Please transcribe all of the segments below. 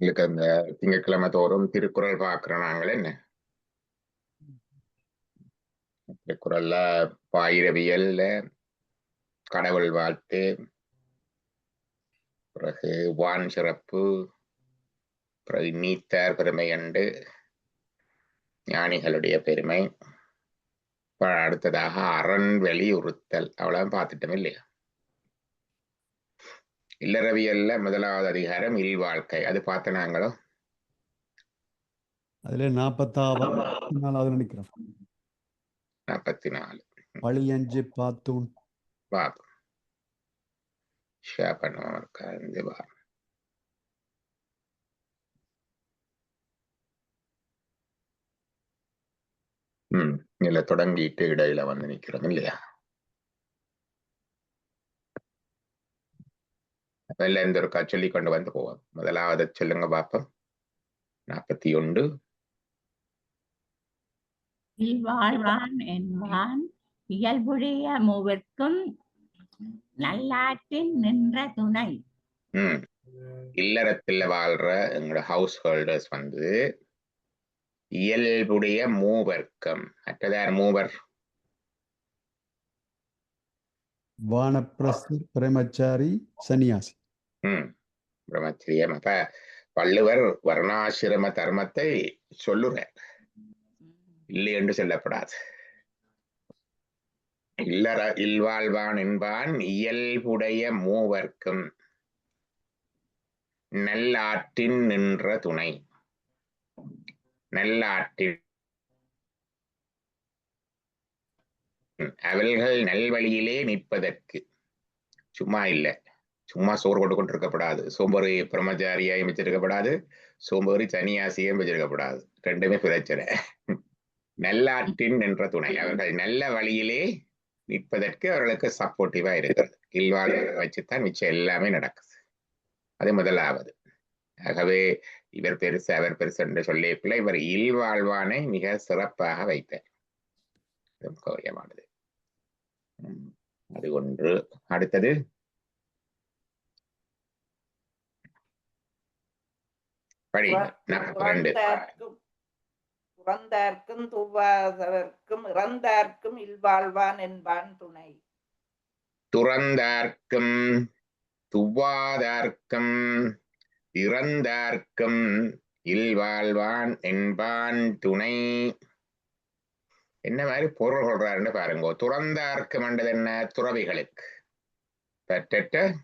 உங்களுக்கு அந்த திங்கட்கிழமை தோறும் திருக்குறள் பார்க்கிறோம் நாங்கள் என்ன? திருக்குறள்ல பாயிரவியல்ல கடவுள் வாழ்த்து பிறகு வான் சிறப்பு பிறகு நீத்தார் பெருமை அண்டு ஞானிகளுடைய பெருமை அடுத்ததாக அரண் வெளியுறுத்தல் அவ்வளவு பார்த்துட்டோம் இல்லையா? இல்லறவியல்ல முதலாவது அதிகாரம் இல்வாழ்க்கை அது பார்த்த நாங்களோ? அதுல நாற்பத்தாவது நாலாவது நினைக்கிறேன். நாற்பத்தி நாலு பழியஞ்சு பார்த்தூன் பார்ப்போம் ஷேர் பண்ணுவோம் இருக்கா இந்த வாரம் ம் இதுல தொடங்கிட்டு இடையில வந்து நிக்கிறோம் இல்லையா? இந்த ஒரு சொல்லி கொண்டு வந்து போவோம் முதலாவது சொல்லுங்க பாப்போம் நாற்பத்தி ஒன்று இல்வாழ்வான் என்பான் இயல்புடைய மூவர்க்கும் நல்லாற்றின் நின்ற துணை ம் இல்லறத்துல வாழ்ற எங்களோட ஹவுஸ் ஹோல்டர்ஸ் வந்து இயல்புடைய மூவர்க்கம் மற்றதார் மூவர் வானப்பிரஸ்தர் பிரம்மச்சாரி சன்னியாசி ம். பிரம்மச்சரியம். அப்ப வள்ளுவர் வர்ணாசிரம தர்மத்தை சொல்லுறார். இல்லை என்று சொல்லப்படாது. இல்லற இல்வாழ்வான் என்பான் இயல்புடைய மூவர்க்கும் நல்லாற்றின் நின்ற துணை. நல்லாற்றின் அவள்கள் நல்வழியிலே நிற்பதற்கு. சும்மா இல்லை. சும்மா சோறு கொண்டு கொண்டிருக்கப்படாது சோம்பேறி பிரம்மச்சாரியாயும் வச்சிருக்கப்படாது சோம்பேறி சனியாசியும் வச்சிருக்கப்படாது ரெண்டுமே பிரச்சனை. நல்லாற்றின் நின்ற துணை. அவர்கள் நல்ல வழியிலே நிற்பதற்கு அவர்களுக்கு சப்போர்ட்டிவா இருக்கிறது. இல்வாழ்வை வச்சுத்தான் மிச்சம் எல்லாமே நடக்குது. அது முதலாவது. ஆகவே இவர் பெருசு அவர் பெருசு என்று சொல்லியக்குள்ள இவர் இல்வாழ்வானை மிக சிறப்பாக வைத்தார். கௌரியமானது அது ஒன்று. அடுத்தது படி ரெண்டு துவாதவர்க்கும் இறந்தார்க்கும் இல்வாழ்வான் என்பான் துணை. துறந்தார்க்கும் துவாதார்க்கும் இறந்தார்க்கும் இல்வாழ்வான் என்பான் துணை. என்ன மாதிரி பொருள் சொல்றாருன்னு பாருங்க. துறந்தார்க்கும் என்றது என்ன? துறவிகளுக்கு. பெற்ற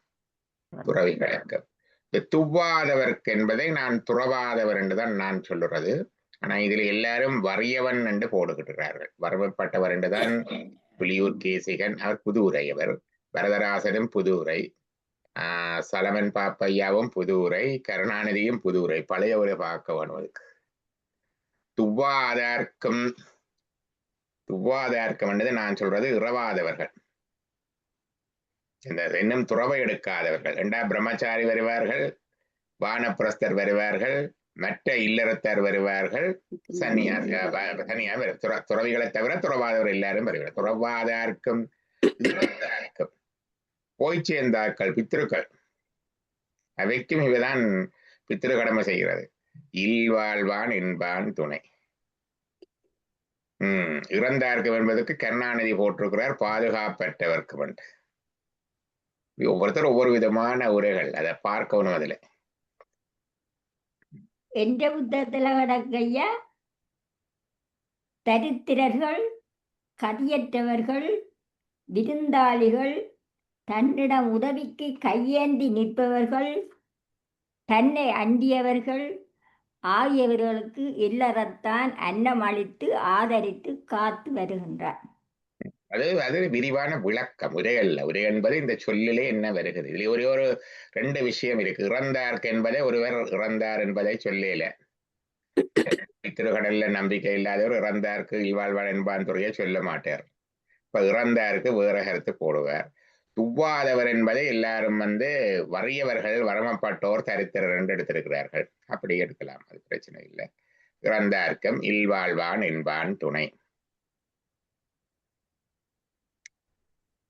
துறவிகளுக்கு. துவாதவர்க்கு என்பதை நான் துறவாதவர் என்றுதான் நான் சொல்லுறது. ஆனா இதுல எல்லாரும் வறியவன் என்று போடுகிறார்கள் வரவப்பட்டவர் என்றுதான் புலியூர் கேசிகன் அவர் புது உரையவர் வரதராசனும் புது உரை ஆஹ் சலமன் பாப்பையாவும் புது உரை கருணாநிதியும் புது உரை பழைய உரை பார்க்க வேணுவதுக்கு துவாதார்க்கும் துவாதார்க்கம் என்றது நான் சொல்றது. இரவாதவர்கள் இந்த இன்னும் துறவை எடுக்காதவர்கள். ரெண்டா பிரம்மச்சாரி வருவார்கள் வானப்பிரஸ்தர் வருவார்கள் மற்ற இல்லறத்தார் வருவார்கள் வரும் துற துறவிகளை தவிர துறவாதவர் எல்லாரும் வருவார்கள். துறவாதார்க்கும் போய் சேர்ந்தார்கள் பித்திருக்கள் அவைக்கும் இவதான் பித்திரு கடமை செய்கிறது. இல்வாழ்வான் என்பான் துணை. உம் இறந்தார்க்கும் என்பதற்கு கருணாநிதி போட்டிருக்கிறார் பாதுகாப்பற்றவர்க்கும் என்று ஒவ்வொருத்தரும் ஒவ்வொரு விதமான உரைகள். அதை பார்க்கணும் அதுல. எந்த புத்தகத்துல கிடக்கைய தரித்திரர்கள் கதியற்றவர்கள் விருந்தாளிகள் தன்னிடம் உதவிக்கு கையேந்தி நிற்பவர்கள் தன்னை அண்டியவர்கள் ஆகியவர்களுக்கு இல்லறத்தான் அன்னம் அளித்து ஆதரித்து காத்து வருகின்றார். அது அது விரிவான விளக்கம். உரை அல்ல. உரை என்பது இந்த சொல்லிலே என்ன வருகிறது? இதுல ஒரே ஒரு ரெண்டு விஷயம் இருக்கு. இறந்தார்க்கு என்பதை ஒருவர் இறந்தார் என்பதை சொல்லல. திருகடல்ல நம்பிக்கை இல்லாதவர் இறந்தார்க்கு இல்வாழ்வான் என்பான் துறையை சொல்ல மாட்டார். இப்ப இறந்தாருக்கு வேற கருத்து போடுவார். துவாதவர் என்பதை எல்லாரும் வந்து வறியவர்கள் வரமப்பட்டோர் தரித்திரர் என்று எடுத்திருக்கிறார்கள். அப்படி எடுக்கலாம். அது பிரச்சனை இல்லை. இறந்தார்க்கும் இல்வாழ்வான் என்பான் துணை.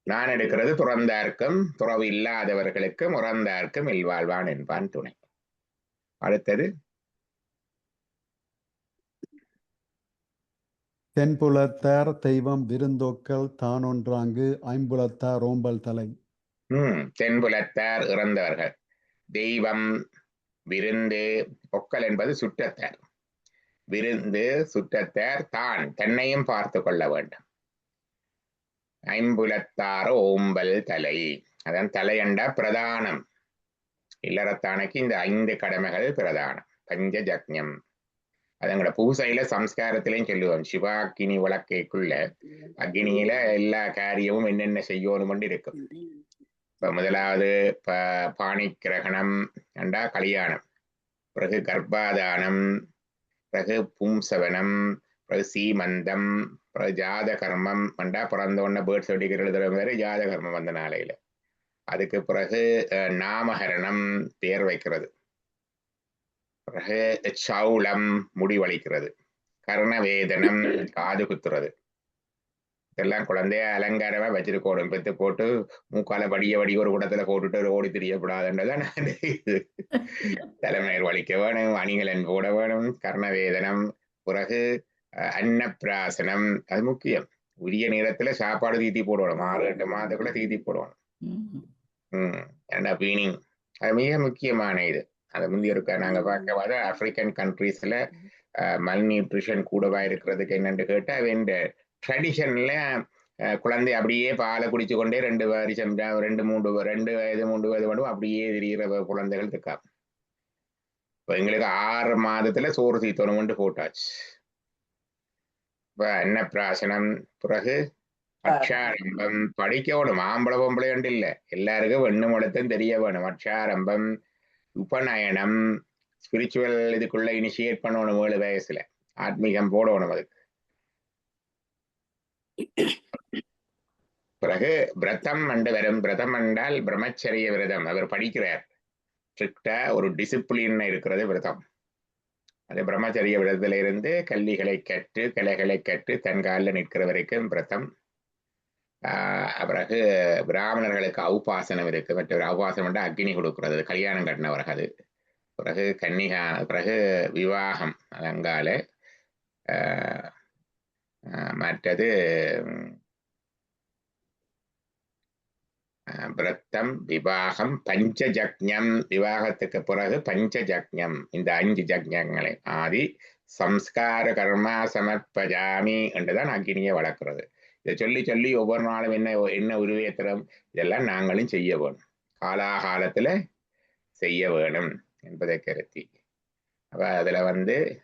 நான் எடுக்கிறது துறந்தார்க்கும் துறவு இல்லாதவர்களுக்கும் உறந்தார்க்கும் இல்வாழ்வான் என்பான் துணை. அடுத்தது? தென்புலத்தார் தெய்வம் விருந்தோக்கல் தானொன்றாங்கு ஐம்புலத்தார் ஓம்பல் தலை. ம் தென்புலத்தார் இறந்தவர்கள். தெய்வம் விருந்து ஒக்கல் என்பது சுற்றத்தார். விருந்து சுற்றத்தார் தான் தன்னையும் பார்த்து கொள்ள வேண்டும். ஐம்புலத்தாறு ஓம்பல் தலை. அதான் தலையண்ட பிரதானம். இல்லறத்தானைக்கு இந்த ஐந்து கடமைகள் பிரதானம். பஞ்ச ஜக்ஞம் அதங்களோட பூசையில சம்ஸ்காரத்திலையும் சொல்லுவோம். சிவாக்கினி விளக்கைக்குள்ள அக்னியில எல்லா காரியமும் என்னென்ன செய்யணும்னு இருக்கும். இப்ப முதலாவது ப பாணி கிரகணம் அண்டா கல்யாணம். பிறகு கர்ப்பாதானம். பிறகு பும்சவனம். பிறகு சீமந்தம். அப்புறம் ஜாத கர்மம் அண்டா பிறந்த உடனே பேர்ட் சர்டிஃபிகேட் எழுதுற மாதிரி ஜாத கர்மம் வந்த நாளையில அதுக்கு பிறகு அஹ், நாமகரணம் பேர் வைக்கிறது. பிறகு சௌளம் முடிவளிக்கிறது கர்ணவேதனம் காது குத்துறது. இதெல்லாம் குழந்தைய அலங்காரமா வச்சிருக்கணும். பெத்து போட்டு மூக்கால படிய வடி ஒரு குடத்துல போட்டுட்டு ஓடி தெரியப்படாதுன்றதான் தலைமையர் வலிக்க வேணும் அணிகலன் போட வேணும் கர்ணவேதனம். பிறகு அன்னப்பிராசனம் அது முக்கியம். உரிய நேரத்துல சாப்பாடு தீத்தி போடணும். ஆறு எட்டு மாதத்துக்குள்ள தீத்தி போடணும். ம். பீனிங் அது மிக முக்கியமான இது. அது முந்தி இருக்க நாங்க பார்க்க வர ஆப்பிரிக்கன் கண்ட்ரீஸ்ல மல் நியூட்ரிஷன் கூடவா இருக்கிறதுக்கு என்னன்னு கேட்டா இந்த ட்ரெடிஷன்ல குழந்தை அப்படியே பாலை குடிச்சு கொண்டே ரெண்டு வருஷம் ரெண்டு மூன்று ரெண்டு வயது மூன்று வயது மட்டும் அப்படியே திரிகிற குழந்தைகள் இருக்கா இப்போ எங்களுக்கு ஆறு மாதத்துல சோறு தீத்தணும்னு போட்டாச்சு. இப்ப அன்னப்பிராசனம் பிறகு அக்ஷாரம்பம் படிக்கணும் ஆம்பளை பொம்பளை ஒன்று இல்ல. எல்லாருக்கும் வெண்ணு முழத்தும் தெரிய வேணும் அக்ஷாரம்பம் உபநயனம் ஸ்பிரிச்சுவல் இதுக்குள்ள இனிஷியேட் பண்ணணும் ஏழு வயசுல. ஆத்மீகம் போடணும் அதுக்கு. பிறகு விரதம் அண்டு வரும். விரதம் என்றால் பிரம்மச்சரிய விரதம். அவர் படிக்கிறார். ஸ்ட்ரிக்டா ஒரு டிசிப்ளின் இருக்கிறது விரதம். அது பிரம்மச்சரிய விரதத்துல இருந்து கல்விகளை கற்று கலைகளை கற்று தன் காலில் நிற்கிற வரைக்கும் விரதம். பிறகு பிராமணர்களுக்கு அவுபாசனம் இருக்கு. மற்ற அவுபாசனம் வந்து அக்னி கொடுக்கிறது. கல்யாணம் கட்டினவர்கள் அது. பிறகு கன்னிகா பிறகு விவாகம் அங்கால மற்றது பிரத்தம் விவாகம் விரத்தம் விவாகம் பஞ்சஜக்ஞம். விவாகத்துக்கு பிறகு பஞ்சஜக்ஞம். இந்த அஞ்சு ஜக்ஞங்களை ஆதி சம்ஸ்கார கர்மா சமர்ப்பஜாமி என்றுதான் அக்னியை வளர்க்கிறது. இதை சொல்லி சொல்லி ஒவ்வொரு நாளும் என்ன என்ன உருவேத்திரம் இதெல்லாம் நாங்களும் செய்ய வேணும் காலாகாலத்தில் செய்ய வேணும் என்பதை கருத்தி அப்போ அதில் வந்து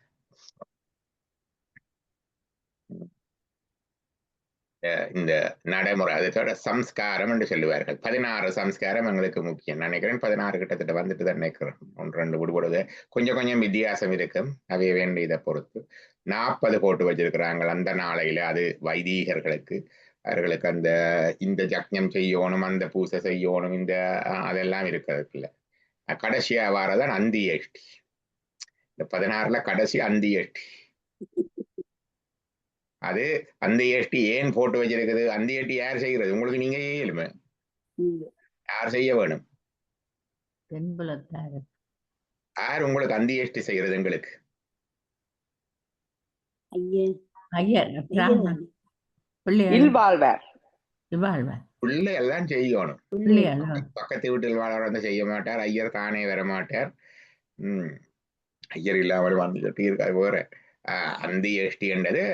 இந்த நடைமுறை அதோட சம்ஸ்காரம் என்று சொல்லுவார்கள். பதினாறு சம்ஸ்காரம் எங்களுக்கு முக்கியம். நான் நினைக்கிறேன் பதினாறு கிட்டத்தட்ட வந்துட்டு தான் நினைக்கிறேன். ஒன்று ரெண்டு விடுபடுது கொஞ்சம் கொஞ்சம் வித்தியாசம் இருக்கும். அவைய வேண்டியதை பொறுத்து. நாற்பது போட்டு வச்சிருக்கிறாங்க அந்த நாளையில அது வைதீகர்களுக்கு. அவர்களுக்கு அந்த இந்த ஜக்ஞம் செய்யணும் அந்த பூசை செய்யணும் இந்த அதெல்லாம் அதெல்லாம் இருக்கிறதுக்குல்ல கடைசியா வாரதான் அந்தி எஷ்டி இந்த பதினாறுல கடைசி அந்தி எஷ்டி அது அந்த ஏஷ்டி ஏன் போட்டு வச்சிருக்குது? அந்த ஏஷ்டி யார் செய்கிறது? உங்களுக்கு நீங்க இயலுமே யார் செய்ய வேணும்? யார் உங்களுக்கு அந்த ஏஷ்டி செய்கிறது எங்களுக்கு? பிள்ளை எல்லாம் செய்யணும். பக்கத்து வீட்டில் வாழ வந்து செய்ய மாட்டார். ஐயர் தானே வர மாட்டார். உம் ஐயர் இல்லாமல் வந்து இருக்காரு வேற. ஆஹ் அந்தி ஏஷ்டி என்றது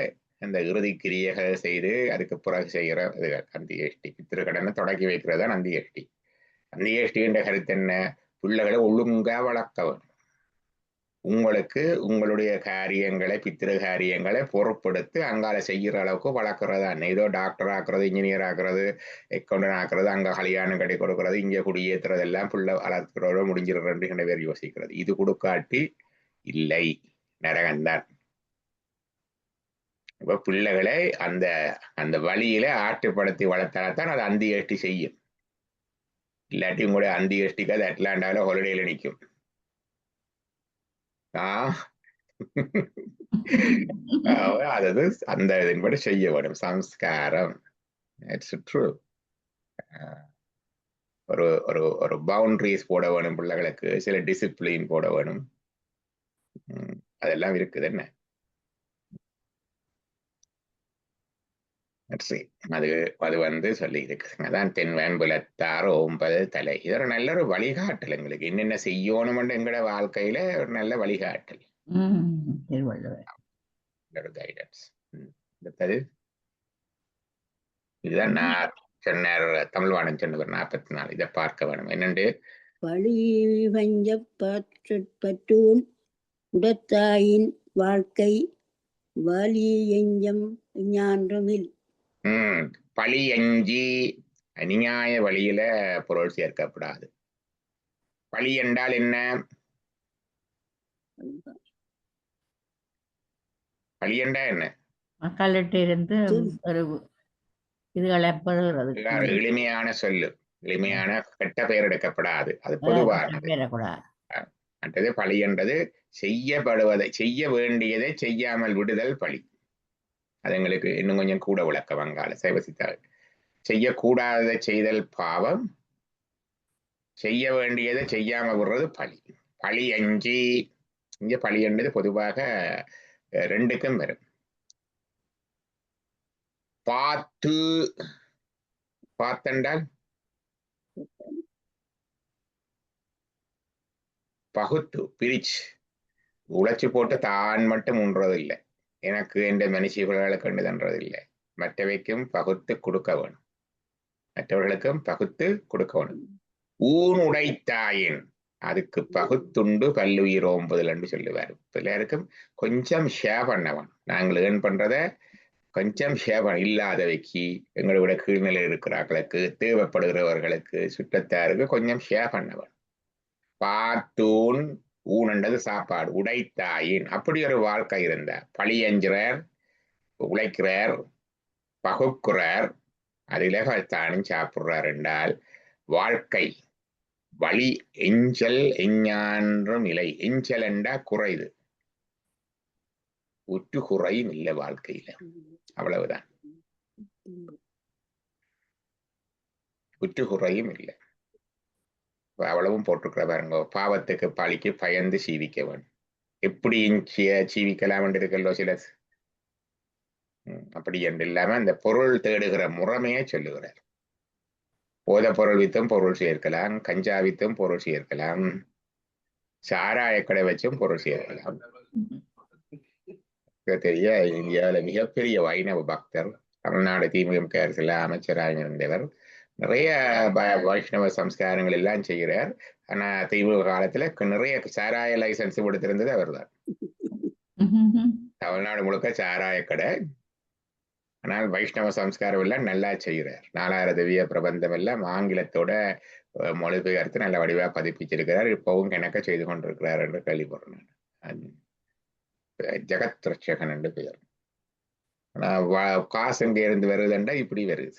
அந்த இறுதி கிரியைகள் செய்து அதுக்கு பிறகு செய்கிற இது அந்தி ஏஷ்டி பித்திருக்கடனை தொடக்கி வைக்கிறது தான் அந்தி ஏஷ்டி அந்தி என்ற கருத்து என்ன? பிள்ளைகளை ஒழுங்கா வளர்க்க வேண்டும். உங்களுக்கு உங்களுடைய காரியங்களை பித்திரு காரியங்களை பொறுப்படுத்தி அங்கால செய்கிற அளவுக்கு வளர்க்கறதா ஏதோ டாக்டர் ஆக்குறது இன்ஜினியர் ஆக்குறது அக்கௌண்டன் ஆக்குறது அங்கே கல்யாணம் கட்டி கொடுக்கறது இங்கே குடியேற்றுறது எல்லாம் பிள்ளை வளர்க்கிறதோட முடிஞ்சிடுறது ரெண்டு பேர் யோசிக்கிறது. இது கொடுக்காட்டி இல்லை. நரகம்தான். இப்ப பிள்ளைகளை அந்த அந்த வழியில ஆட்டுப்படுத்தி வளர்த்தால்தான் அது அந்தி ஏஷ்டி செய்யும். இல்லாட்டி உங்களுடைய அந்தி ஏஷ்டிக்கு அது அட்லாண்டாவில் ஹொலிடேல நிற்கும் ஆஹ் அதாவது அந்த இதன்படி செய்ய வேண்டும். சம்ஸ்காரம். இட்ஸ் ட்ரூ ஒரு ஒரு ஒரு பவுண்டரிஸ் போட வேணும் பிள்ளைகளுக்கு. சில டிசிப்ளின் போட வேணும் அதெல்லாம் இருக்குது. என்ன? சரி அது அது வந்து சொல்லி இருக்குதுங்க அதான் தென் வேன்புலத்தார் ஓம்பது தலை இது ஒரு நல்ல ஒரு வழிகாட்டல் எங்களுக்கு என்னென்ன செய்யணும்னு எங்களோட வாழ்க்கையில ஒரு நல்ல வழிகாட்டல் ஒரு கைடன்ஸ் அடுத்தது இதுதான் நான் சொன்னார் தமிழ்வாணன் சொன்னவர் நாற்பத்தி நாலு இதை பார்க்க வேணும் என்னண்டு பழி வஞ்ச பற்றூன் உடத்தாயின் வாழ்க்கை வலி எஞ்சம் ஞான்றமில் ம். பழி அஞ்சி அநியாய வழியில பொருள் சேர்க்கப்படாது. பழி என்றால் என்ன? பழி என்றா என்ன? ஒரு இதுகளை எளிமையான சொல்லு. எளிமையான கெட்ட பெயர் எடுக்கப்படாது. அது பொதுவானது. பெறக்கூடாது மற்றது பழி என்றது செய்யப்படுவதை செய்ய வேண்டியதை செய்யாமல் விடுதல் பழி. அது எங்களுக்கு இன்னும் கொஞ்சம் கூட விளக்க வங்காள சைவசித்தாள் செய்யக்கூடாத செய்தல் பாவம் செய்ய வேண்டியதை செய்யாம விடுறது பழி. பழி அஞ்சி இங்க பழி என்பது பொதுவாக ரெண்டுக்கும் வரும். பார்த்து பார்த்தென்றால் பகுத்து பிரிச்சு. உழைச்சு போட்டு தான் மட்டும் உண்றது இல்லை எனக்கு என்ற மனுஷிகளை கண்டுதன்றது இல்லை மற்றவைக்கும் பகுத்து கொடுக்க வேணும். மற்றவர்களுக்கும் பகுத்து கொடுக்க வேணும். ஊன் உடைத்தாயின் அதுக்கு பகுத்துண்டு பல்லுயிர் ஓம்புதல் என்று சொல்லுவார். பிள்ளையாருக்கும் கொஞ்சம் ஷேர் பண்ணவன். நாங்கள் ஏன் பண்றத? கொஞ்சம் ஷேர் இல்லாதவைக்கு எங்களை விட கீழ்நிலை இருக்கிறார்களுக்கு தேவைப்படுகிறவர்களுக்கு சுற்றத்தாருக்கு கொஞ்சம் ஷேர் பண்ணவன். பார்த்தூன் ஊனண்டது சாப்பாடு உடைத்தாயின். அப்படி ஒரு வாழ்க்கை இருந்த. பழியஞ்சுறார் உழைக்கிறார் பகுக்கிறார். அதில தானும் சாப்பிடுறார் என்றால் வாழ்க்கை வழி எஞ்சல் எஞ்ஞான்றும் நிலை எஞ்சல் என்றா குறைது உற்று குறையும் இல்லை வாழ்க்கையில. அவ்வளவுதான். உற்று குறையும் இல்லை. அவ்வளவும் போட்டிருக்கிற பாருங்க. பாவத்துக்கு பழிக்கு பயந்து சீவிக்க வேண்டும் எப்படி சீ- சீவிக்கலாம் என்று சிலர்? அப்படி என்று இல்லாம அந்த பொருள் தேடுகிற முறைமையை சொல்லுகிறார். போத பொருள் வித்தும் பொருள் சேர்க்கலாம் கஞ்சா வித்தும் பொருள் சேர்க்கலாம் சாராய கடை வச்சும் பொருள் சேர்க்கலாம். தெரிய இந்தியாவில மிகப்பெரிய வைணவ பக்தர் தமிழ்நாடு திமுக அரசுல அமைச்சராக இருந்தவர் நிறைய வைஷ்ணவ சம்ஸ்காரங்கள் எல்லாம் செய்கிறார். ஆனா திமுக காலத்துல நிறைய சாராய லைசன்ஸ் கொடுத்திருந்தது அவர்தான். தமிழ்நாடு முழுக்க சாராய கடை. ஆனால் வைஷ்ணவ சம்ஸ்காரம் எல்லாம் நல்லா செய்கிறார். நாலாயிர திவ்ய பிரபந்தம் எல்லாம் ஆங்கிலத்தோட மொழிபெயர்த்து நல்ல வடிவா பதிப்பிச்சிருக்கிறார். இப்பவும் கணக்க செய்து கொண்டிருக்கிறார் என்று கேள்விப்படுறேன் ஜெகத் ரட்சகன் என்று பெயர். ஆனா காசு எங்க இருந்து வருதுன்றா இப்படி வருது.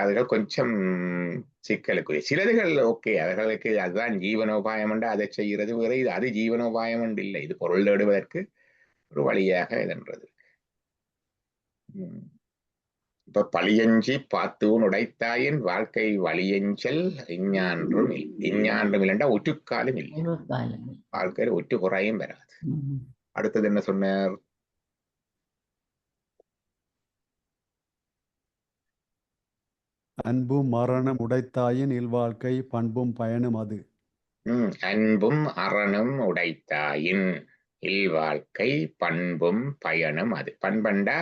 அதுகள் கொஞ்சம் சிக்கலுக்குரிய. சிலதுகள் ஓகே அவர்களுக்கு அதுதான் ஜீவனோபாயம் என்று அதை செய்கிறது வேற இது அது ஜீவனோபாயம் என்று இல்லை இது பொருள் தேடுவதற்கு ஒரு வழியாக இதன்றது. இப்ப பழியஞ்சி பாத்தூன் உடைத்தாயின் வாழ்க்கை வழியஞ்சல் இஞ்ஞான்றும் இல்லை இஞ்ஞான்றும் இல்லைண்டா ஒற்றுக்காலும் இல்லை. வாழ்க்கையில ஒற்று குறையும் வராது. அடுத்தது என்ன சொன்னார்? அன்பும் மரணம் உடைத்தாயின் இல்வாழ்க்கை பண்பும் பயனும் அது. உம் அன்பும் அறனும் உடைத்தாயின் இல்வாழ்க்கை பண்பும் பயனும் அது. பண்பண்டா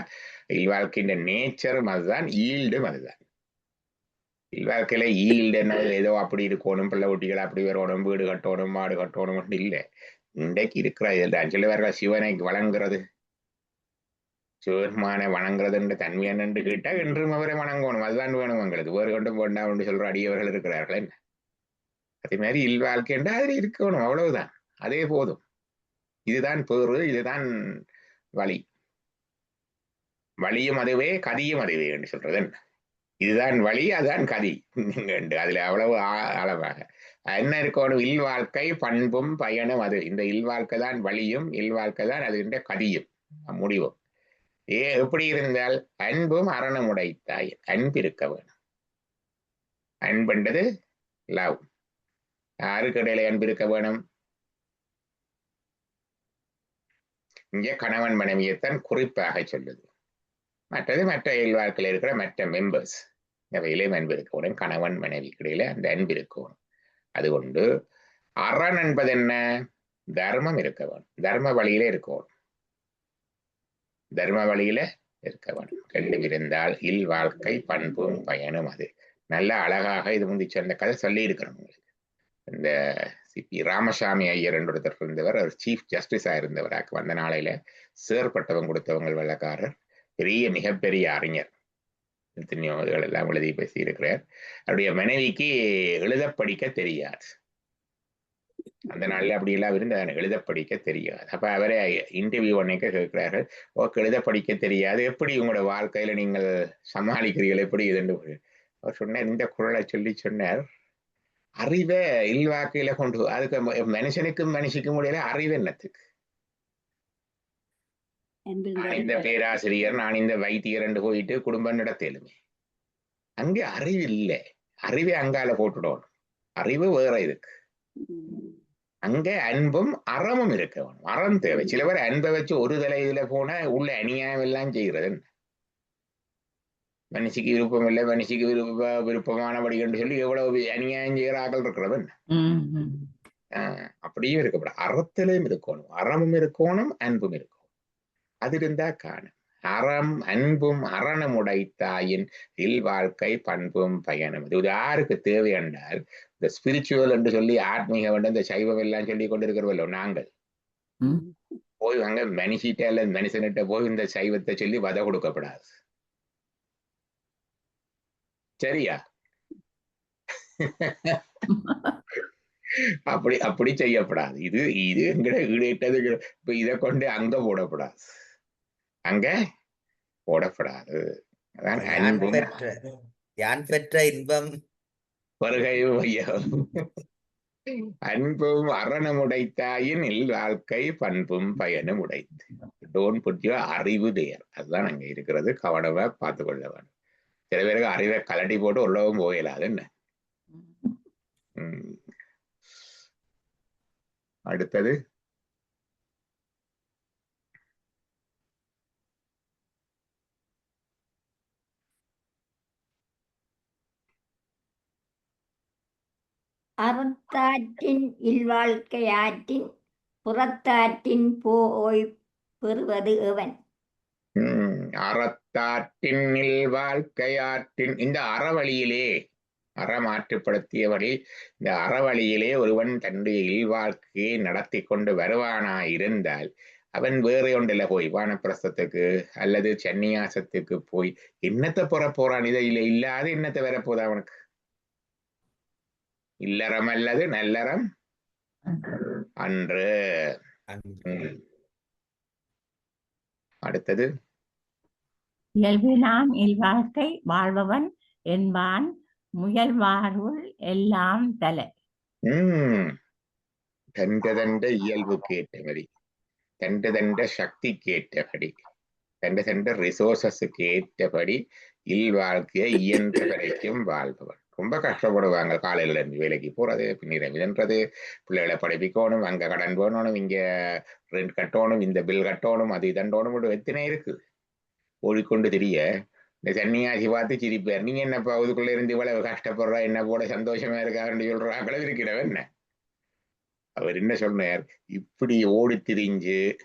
இல்வாழ்க்கையின் நேச்சரும் அதுதான் ஈல்டும் அதுதான். இல்வாழ்க்கையில ஈல்டுன்னா ஏதோ அப்படி இருக்கணும் பிள்ளை குட்டிகள் அப்படி வரணும் வீடு கட்டணும் மாடு கட்டணும் இல்லை. இன்றைக்கு இருக்கிற இதுதான் சிலவர்கள் சிவனை வழங்குறது. சிவருமான வணங்குறதுன்ற தன்மை என்னன்னு கேட்டா என்றும் அவரை வணங்கணும். அதுதான் வேணும் எங்களுக்கு. வேறு கொண்டும் வேண்டாம் என்று சொல்ற அடியவர்கள் இருக்கிறார்கள் என்ன? அதே மாதிரி இல்வாழ்க்கைன்றா அதில் இருக்கணும். அவ்வளவுதான். அதே போதும். இதுதான் பேரு இதுதான் வழி. வழியும் அதுவே கதியும் அதுவே என்று சொல்றது என்ன? இதுதான் வழி அதுதான் கதி. என்று அதுல அவ்வளவு அளவாக. என்ன இருக்கணும்? இல்வாழ்க்கை பண்பும் பயனும் அது. இந்த இல்வாழ்க்கை தான் வழியும் இல்வாழ்க்கை தான் அது கதியும். முடிவும் ஏ எப்படி இருந்தால் அன்பும் அறனும் உடைத்தாய் அன்பு இருக்க வேணும் அன்புன்றது லவ் யாருக்கு இடையில அன்பு இருக்க வேணும்? இங்கே கணவன் மனைவியைத்தான் குறிப்பாக சொல்லுது. மற்றது மற்ற இல்வாழ்க்கையில் இருக்கிற மற்ற மெம்பர்ஸ் அவையிலே அன்பு இருக்கணும் கணவன் மனைவி இடையில அந்த அன்பு இருக்கணும் அது கொண்டு அரண் என்பது என்ன? தர்மம் இருக்க வேணும். தர்ம வழியிலே இருக்கணும் தர்ம வழியில இருக்க வேண்டும். கண்டு இருந்தால் இல் வாழ்க்கை பண்பும் பயனும் அது. நல்ல அழகாக இது முந்தி சொன்ன கதை சொல்லி இருக்கிறோம் உங்களுக்கு. இந்த சிபி ராமசாமி ஐயர் ஒருத்தர் இருந்தவர் அவர் சீஃப் ஜஸ்டிஸா இருந்தவராக்கு வந்த நாளையில சேர்பட்டவங்க கொடுத்தவங்க வெள்ளக்காரர் பெரிய மிகப்பெரிய அறிஞர். எத்தனையோ இதுகள் எல்லாம் எழுதி பேசியிருக்கிறார். அவருடைய மனைவிக்கு எழுத படிக்க தெரியாது. அந்த நாள்ல அப்படி எல்லாம் இருந்து எழுத படிக்க தெரியாது. அப்ப அவரை இன்டர்வியூ பண்ணிக்க கேட்கிறார்கள் ஓகே எழுத படிக்க தெரியாது. எப்படி உங்களோட வாழ்க்கையில நீங்கள் சமாளிக்கிறீர்கள்? எப்படி இதுன்னு அவர் சொன்னார் இந்த குரலை சொல்லி சொன்னார் அறிவை இல்வாக்கையில கொண்டு. அதுக்கு மனுஷனுக்கும் மனுஷிக்கும் முடியல அறிவு என்னத்துக்கு? நான் இந்த பேராசிரியர் நான் இந்த வைத்தியர் என்று போயிட்டு குடும்பம் நடத்தலுமே அங்கே அறிவு இல்லை. அறிவை அங்கால போட்டுடணும். அறிவு வேற இதுக்கு. அங்க அன்பும் அறமும் இருக்க வேணும். அறம் தேவை. சில பேர் அன்பை வச்சு ஒரு தலையில போனா உள்ள அநியாயம் எல்லாம் செய்யறது என்ன? மனுஷிக்கு விருப்பம் இல்லை மனுஷிக்கு விருப்ப விருப்பமானபடி என்று சொல்லி எவ்வளவு அநியாயம் செய்கிற ஆக்கள் இருக்கிறவன் அப்படியும் இருக்கக்கூடாது. அறத்திலையும் இருக்கணும். அறமும் இருக்கணும் அன்பும் இருக்கணும். அது இருந்தா காணும். அறம் அன்பும் அறனும் உடைத்தாயின் இல் வாழ்க்கை பண்பும் பயனும். இது யாருக்கு தேவை என்றால் இந்த ஸ்பிரிச்சுவல் என்று சொல்லி ஆத்மீக வேண்டும் இந்த சைவம் எல்லாம் சொல்லி கொண்டிருக்கிறவല്ലോ நாங்கள். போய் அங்க மனுஷிட்ட அல்ல மனுஷனிட்ட போய் இந்த சைவத்தை சொல்லி வத கொடுக்கப்படாது. சரியா? அப்படி அப்படி செய்யப்படாது. இது இது எங்கட ஈடேட்டது இப்ப இதை கொண்டு அங்க போடப்படாது. அங்க போடப்படாது. அதான் யான் பெற்ற யான் பெற்ற இன்பம்? வருகையும் ஐயம் அன்பும் அறனும் உடைத்தாயின் இல் வாழ்க்கை பண்பும் பயனும் உடைத்து. டோன் புட்டியோ அறிவு தேர் அதுதான் அங்க இருக்கிறது. கவனமா பார்த்து கொள்ள வேண்டும். சில பேருக்கு அறிவை கலட்டி போட்டு உள்ளவும் போயிடாது என்ன? உம். அடுத்தது. அறத்தாற்றின் இல்வாழ்க்கை ஆற்றின் புறத்தாற்றின் போய் பெறுவது எவன் அறத்தாற்றின் இல் இந்த அறவழியிலே அறமாற்றுப்படுத்தியவழி இந்த அறவழியிலே ஒருவன் தன்னுடைய இல்வாழ்க்கையை நடத்தி கொண்டு வருவானா இருந்தால் அவன் வேற ஒன்றில் போய் வானப்பிரசத்துக்கு அல்லது சன்னியாசத்துக்கு போய் என்னத்தை புற போறான்? இதை இல்லை இல்லாத என்னத்தை வரப்போகுது அவனுக்கு? இல்லறம் அல்லது நல்லறம்? அன்று. அடுத்தது. இயல்பினான் இல்வாழ்க்கை வாழ்பவன் என்பான் முயல்வாருள் எல்லாம் தலை. உம் தண்ட தண்ட இயல்புக்கு ஏற்றபடி தண்ட தண்ட சக்திக்கு ஏற்றபடி தண்ட தண்ட ரிசோர்சஸுக்கு ஏற்றபடி இல் வாழ்க்கையை இயன்ற வரைக்கும் வாழ்பவன். ரொம்ப கஷ்டப்படுவாங்க காலையில இருந்து வேலைக்கு போறது பின்னிரம் இதன்றது பிள்ளைகளை படிப்பிக்கணும் அங்க கடன் போடணும் இங்க ரெண்ட் கட்டணும் இந்த பில் கட்டணும் அது இதண்டோணும் எத்தனை இருக்கு? ஓடிக்கொண்டு தெரிய இந்த சன்னியாசி பார்த்து சிரிப்பார். நீங்க என்னப்பா பகுதிக்குள்ள இருந்து இவ்வளவு கஷ்டப்படுறா? என்ன போட சந்தோஷமா இருக்காருன்னு சொல்றாங்களோ இருக்கிறவ என்ன? அவர் என்ன சொன்னார்? இப்படி ஓடி திரிஞ்சு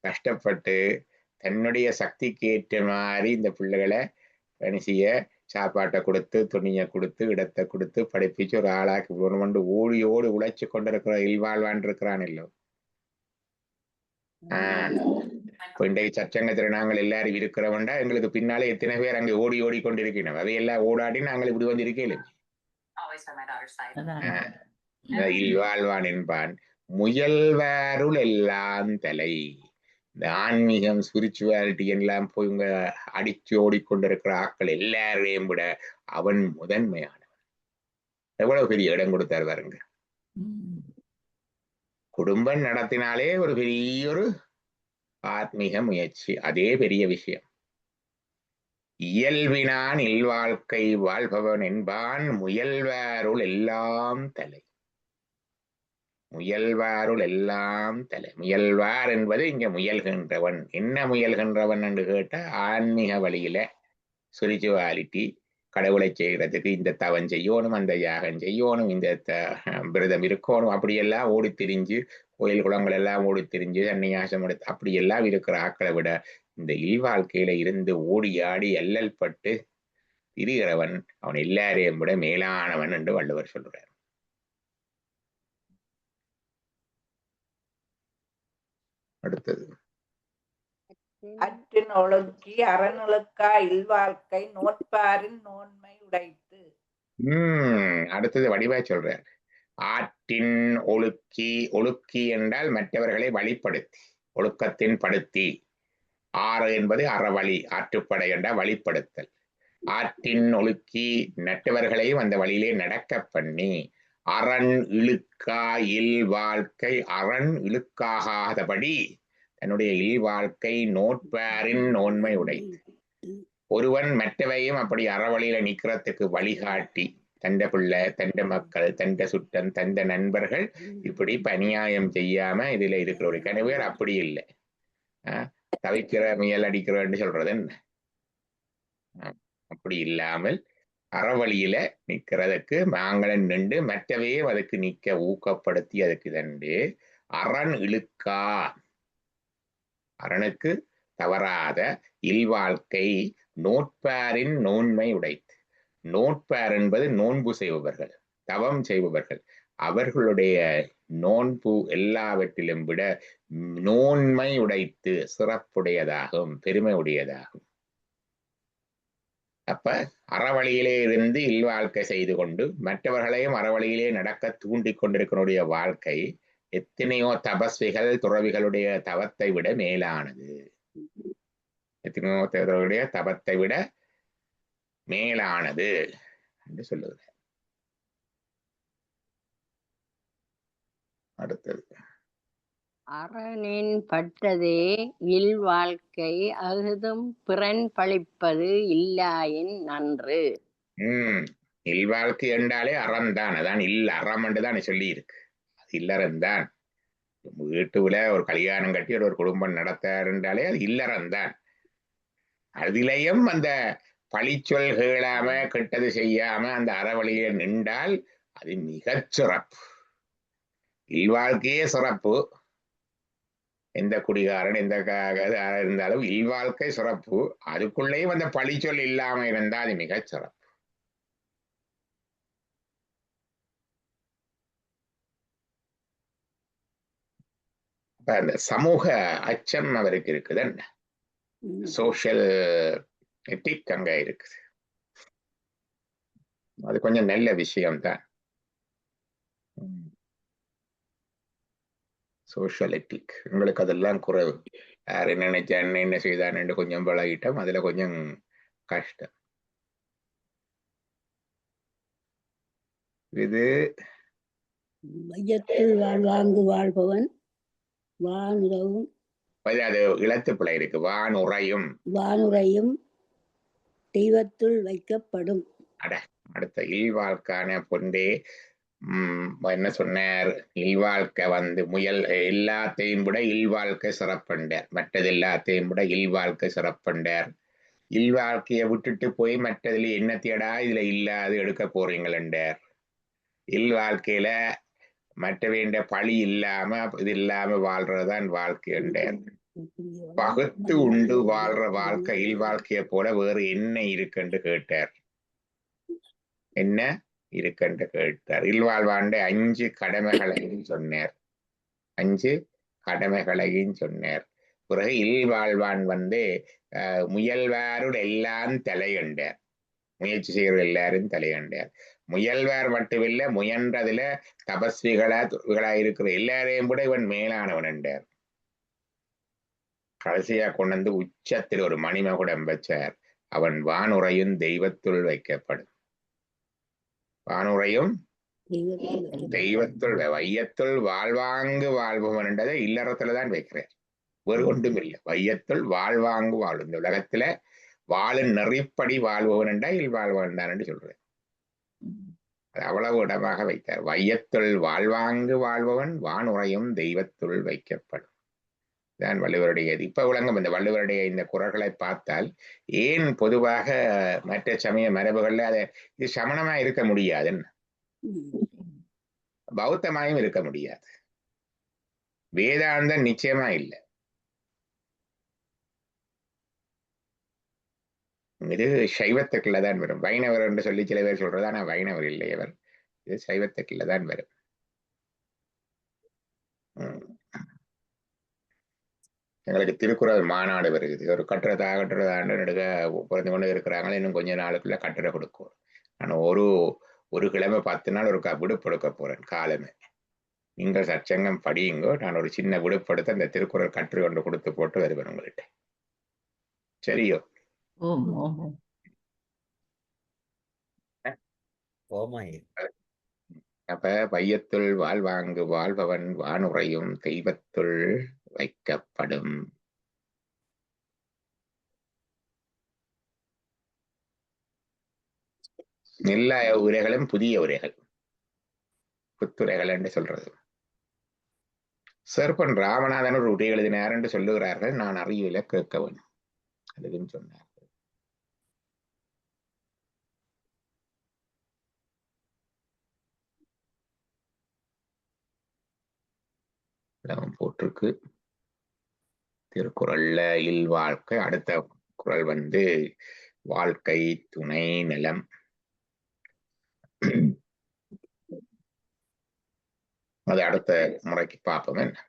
கஷ்டப்பட்டு தன்னுடைய சக்திக்கு ஏற்ற மாதிரி இந்த பிள்ளைகளை பணிசிய சாப்பாட்டை கொடுத்து துணியை கொடுத்து இடத்தை கொடுத்து படிப்பிச்சு ஒரு ஆளாக்கி கொண்டு ஓடி ஓடி உழைச்சு கொண்டிருக்கிற இல்வாழ்வான் இருக்கிறான் இல்லோ. இப்போ இன்றைக்கு சச்சங்கத்துல நாங்கள் எல்லாரும் இருக்கிறவன்டா எங்களுக்கு பின்னாலே எத்தனை பேர் அங்கே ஓடி ஓடி கொண்டிருக்கணும் அதையெல்லாம் ஓடாடி நாங்கள் இப்படி வந்து இருக்கேன் அதான். இல்வாழ்வான் என்பான் முயல்வாருள் எல்லாம் தலை. இந்த ஆன்மீகம் ஸ்பிரிச்சுவாலிட்டி எல்லாம் போய் இவங்க அடிச்சு ஓடிக்கொண்டிருக்கிற ஆக்கள் எல்லாரையும் விட அவன் முதன்மையானவன். எவ்வளவு பெரிய இடம் கொடுத்தார் பாருங்க. குடும்பம் நடத்தினாலே ஒரு பெரிய ஒரு ஆத்மீக முயற்சி. அதே பெரிய விஷயம். இயல்பினான் இல்வாழ்க்கை வாழ்பவன் என்பான் முயல்வாருள் எல்லாம் தலை. முயல்வாருள் எல்லாம் தலை. முயல்வார் என்பது இங்க முயல்கின்றவன். என்ன முயல்கின்றவன் என்று கேட்டா ஆன்மீக வழியில ஸ்பிரிச்சுவாலிட்டி கடவுளை செய்யறதுக்கு இந்த தவம் செய்யணும் அந்த யாகம் செய்யணும் இந்த த- விரதம் இருக்கணும். அப்படியெல்லாம் ஓடி திரிஞ்சு கோயில் குளங்கள் எல்லாம் ஓடி திரிஞ்சு சன்னியாசம் எடுத்து அப்படியெல்லாம் இருக்கிற ஆக்களை விட இந்த இல்வாழ்க்கையில இருந்து ஓடி ஆடி அல்லல் பட்டு திரிகிறவன் அவன் எல்லாரையும் விட மேலானவன் என்று வள்ளுவர் சொல்றார். அடுத்தது. அற்றின் ஒழுக்கி அறநொழுக்கா இல்வாழ்க்கை நோட்பாரின் நோன்மை உடைத்து. உம் அடுத்தது வடிவா சொல்றார். ஆற்றின் ஒழுக்கி ஒழுக்கி என்றால் மற்றவர்களை வழிப்படுத்தி ஒழுக்கத்தின் படுத்தி. ஆறு என்பது அறவழி ஆற்றுப்படை என்றால் வழிப்படுத்தல். ஆற்றின் ஒழுக்கி நட்டவர்களையும் அந்த வழியிலே நடக்க பண்ணி அரண் இழுக்கா இல் வாழ்க்கை அரண் இழுக்காகாதபடி தன்னுடைய இல் வாழ்க்கை நோட்பாரின் நோன்மை உடைத்து. ஒருவன் மற்றவையும் அப்படி அறவழியில நிக்கிறதுக்கு வழிகாட்டி தண்ட பிள்ளை தண்ட மக்கள் தண்ட சுட்டன் தண்ட நண்பர்கள் இப்படி பணியாயம் செய்யாம இதுல இருக்கிற ஒரு கனவேர் அப்படி இல்லை. ஆஹ் தவிக்கிற முயல் அடிக்கிறன்னு சொல்றது என்ன? அப்படி இல்லாமல் அறவழியில நிற்கிறதுக்கு மாங்கலன் நின்று மற்றவையும் அதுக்கு நிற்க ஊக்கப்படுத்தி அதுக்கு தண்டு. அரண் இழுக்கா. அரணுக்கு தவறாத இல்வாழ்க்கை நோட்பாரின் நோன்மை உடைத்து நோட்பார் என்பது நோன்பு செய்பவர்கள் தவம் செய்பவர்கள். அவர்களுடைய நோன்பு எல்லாவற்றிலும் விட நோன்மை உடைத்து சிறப்புடையதாகும் பெருமை உடையதாகும் அப்ப அறவழியிலே இருந்து இல்வாழ்க்கை செய்து கொண்டு மற்றவர்களையும் அறவழியிலே நடக்க தூண்டி கொண்டிருக்கிறனுடைய வாழ்க்கை எத்தனையோ தபஸ்விகள் துறவிகளுடைய தவத்தை விட மேலானது. எத்தனையோ துறவிகளுடைய தவத்தை விட மேலானது என்று சொல்லுகிறார். அடுத்தது. அறனின் பட்டதே இல்வாழ்க்கை அகுதும் பிறன் பழிப்பது இல்லாயின் நன்று. உம் இல்வாழ்க்கை என்றாலே அறம்தான். அதான் இல்ல அறம் என்றுதான் சொல்லி இருக்கு அது இல்லறம்தான் வீட்டுல ஒரு கல்யாணம் கட்டி ஒரு குடும்பம் நடத்தாருன்றாலே என்றாலே அது இல்லறம்தான் அதிலையும் அந்த பழிச்சொல் கேளாம கெட்டது செய்யாம அந்த அறவழியில நின்றால் அது மிகச் சிறப்பு. இல்வாழ்க்கையே சிறப்பு. எந்த குடிகாரன் எந்த இருந்தாலும் இல்வாழ்க்கை சிறப்பு. அதுக்குள்ளேயும் அந்த பழிச்சொல் இல்லாம இருந்தா அது மிகச் சிறப்பு. அந்த சமூக அச்சம் அவருக்கு இருக்குது. என்ன. சோஷியல் எத்திக் அங்க இருக்குது. அது கொஞ்சம் நல்ல விஷயம்தான். சோஷியல் எத்திக் உங்களுக்கு அதெல்லாம் குறைவு. யார் என்ன நினைச்சான் என்ன செய்தான்னு கொஞ்சம் பழகிட்டோம். அதுல கொஞ்சம் கஷ்டம். இது வையத்துள் வாழ்வாங்கு வாழ்பவன் வானுறவும் அது இழத்து பிழை இருக்கு. வான் உறையும் வானுரையும் தெய்வத்துள் வைக்கப்படும். அடுத்த இல்வாழ்க்கான பொண்டே என்ன சொன்னார்? இல்வாழ்க்கை வந்து முயல் எல்லாத்தையும் விட இல்வாழ்க்கை சிறப்பண்டார். மற்றது எல்லாத்தையும் விட இல்வாழ்க்கை சிறப்பண்டார். இல்வாழ்க்கையை விட்டுட்டு போய் மற்றதுல என்ன தேடா? இதுல இல்லாது எடுக்க போறீங்களண்டார். இல்வாழ்க்கையில மற்ற வேண்ட பழி இல்லாம இது இல்லாம வாழ்றதுதான் வாழ்க்கைண்டார் பகுத்து உண்டு வாழ்ற வாழ்க்கை இல்வாழ்க்கையை போல வேறு என்ன இருக்குன்னு கேட்டார். என்ன? இருக்கென்று கேட்டார். இல்வாழ்வாண்டு அஞ்சு கடமைகளையும் சொன்னார். அஞ்சு கடமைகளையும் சொன்னார். பிறகு இல்வாழ்வான் வந்து அஹ், முயல்வாரோட எல்லாம் தலையண்டார். முயற்சி செய்கிற எல்லாரும் தலையண்டார். முயல்வார் மட்டுமில்லை முயன்றதுல தபஸ்விகளா துறவிகளா இருக்கிற எல்லாரையும் கூட இவன் மேலானவன் என்றார். கடைசியா கொண்டு வந்து உச்சத்தில் ஒரு மணிமகுடம் வச்சார். அவன் வானுரையும் தெய்வத்துள் வைக்கப்படும். வானுரையும் தெய்வத்துள் வையத்துள் வாழ்வாங்கு வாழ்பவன் என்றதை இல்லறத்துல தான் வைக்கிறார். வேறு ஒன்றும் இல்லை. வையத்துள் வாழ்வாங்கு வாழும் இந்த உலகத்துல வாழும் நெறிப்படி வாழ்பவன் என்றா இல் வாழ்வான் தான் என்று சொல்றேன் அது அவ்வளவு இடமாக வைத்தார். வையத்துள் வாழ்வாங்கு வாழ்பவன் வானுறையும் தெய்வத்துள் வைக்கப்படும். தான் வள்ளுவருடைய இது. விளங்கும் இந்த வள்ளுவருடைய இந்த குரல்களை பார்த்தால் ஏன் பொதுவாக மற்ற சமய மரபுகளில் அதை இது சமணமா இருக்க முடியாதுன்னு. பௌத்தமாயும் இருக்க முடியாது. வேதாந்தம் நிச்சயமா இல்லை. இது சைவத்துக்குள்ள தான் வரும். வைணவர் என்று சொல்லி சில பேர் சொல்றது ஆனா வைணவர் இல்லை அவர் இது சைவத்துக்குள்ள தான் வரும். உம். எங்களுக்கு திருக்குறள் மாநாடு வருகுது ஒரு கட்டுறதா கட்டுறதாண்டு நடுக பிறந்து கொண்டு இருக்கிறாங்க இன்னும் கொஞ்ச நாளுக்குள்ள கட்டுரை கொடுக்கும். நான் ஒரு ஒரு கிழமை பத்து நாள் ஒரு க- விடுப்பு எடுக்க போறேன் காலமே. நீங்கள் சச்சங்கம் படியுங்கோ நான் ஒரு சின்ன விடுப்படுத்த அந்த திருக்குறள் கட்டுரை ஒன்று கொடுத்து போட்டு வருவேன் உங்கள்கிட்ட. சரியோ? அப்ப வையத்துள் வாழ்வாங்கு வாழ்பவன் வானுறையும் தெய்வத்துள் வைக்கப்படும். எல்லா உரைகளும் புதிய உரைகள். புத்துரைகள் என்று சொல்றது. சர்பன் ராமநாதன் ஒரு உரை எழுதினார் என்று சொல்லுகிறார்கள். நான் அறிவில கேட்கவன் அதுவும் சொன்னார். போட்டிருக்கு. திருக்குறள்ல இல் வாழ்க்கை அடுத்த குரல் வந்து வாழ்க்கை துணை நிலம். அது அடுத்த முறைக்கு பார்ப்போம் என்ன?